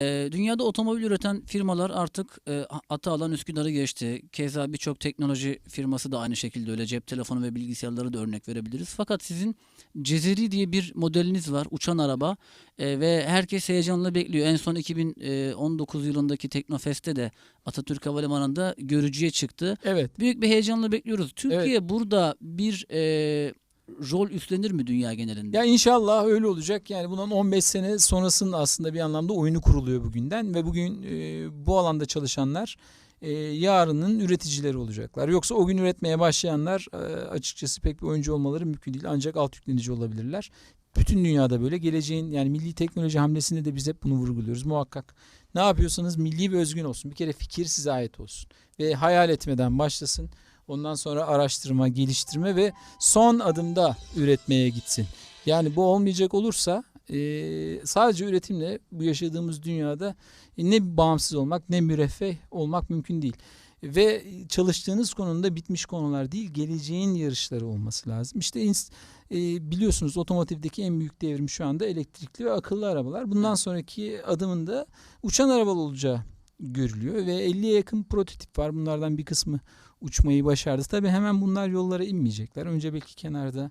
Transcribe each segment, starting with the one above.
Eee, dünyada otomobil üreten firmalar artık, eee, a Atalan Üsküdar'ı geçti. Keza birçok teknoloji firması da aynı şekilde öyle. Cep telefonu ve bilgisayarları da örnek verebiliriz. Fakat sizin Cezeri diye bir modeliniz var, uçan araba, eee, ve herkes heyecanla bekliyor. En son 2019 yılındaki Teknofest'te de Atatürk Havalimanı'nda görücüye çıktı. Evet. Büyük bir heyecanla bekliyoruz. Türkiye burada bir, eee, rol üstlenir mi dünya genelinde? Ya inşallah öyle olacak. Yani bundan 15 sene sonrasının aslında bir anlamda oyunu kuruluyor bugünden ve bugün e, bu alanda çalışanlar e, yarının üreticileri olacaklar. Yoksa o gün üretmeye başlayanlar e, açıkçası pek bir oyuncu olmaları mümkün değil. Ancak alt yüklenici olabilirler. Bütün dünyada böyle. Geleceğin yani milli teknoloji hamlesinde de biz hep bunu vurguluyoruz. Muhakkak ne yapıyorsanız milli ve özgün olsun. Bir kere fikir size ait olsun. Ve hayal etmeden başlasın. Ondan sonra araştırma, geliştirme ve son adımda üretmeye gitsin. Yani bu olmayacak olursa e, sadece üretimle bu yaşadığımız dünyada e, ne bağımsız olmak ne müreffeh olmak mümkün değil. Ve çalıştığınız konunda bitmiş konular değil, geleceğin yarışları olması lazım. İşte e, biliyorsunuz otomotivdeki en büyük devrim şu anda elektrikli ve akıllı arabalar. Bundan sonraki adımında uçan arabalı olacağı görülüyor ve 50'ye yakın prototip var. Bunlardan bir kısmı uçmayı başardı. Tabii hemen bunlar yollara inmeyecekler. Önce belki kenarda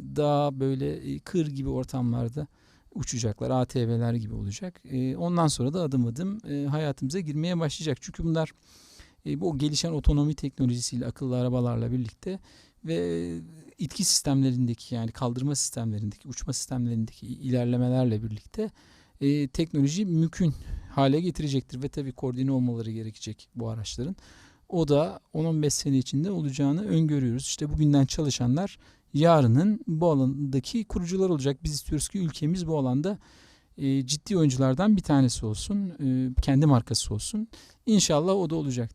daha böyle e, kır gibi ortamlarda uçacaklar. ATV'ler gibi olacak. E, Ondan sonra da adım adım e, hayatımıza girmeye başlayacak. Çünkü bunlar bu gelişen otonomi teknolojisiyle akıllı arabalarla birlikte ve itki sistemlerindeki yani kaldırma sistemlerindeki uçma sistemlerindeki ilerlemelerle birlikte e, teknoloji mümkün hale getirecektir ve tabii koordine olmaları gerekecek bu araçların. O da 10-15 sene içinde olacağını öngörüyoruz. İşte bugünden çalışanlar yarının bu alandaki kurucular olacak. Biz istiyoruz ki ülkemiz bu alanda e, ciddi oyunculardan bir tanesi olsun. e, kendi markası olsun. İnşallah o da olacak.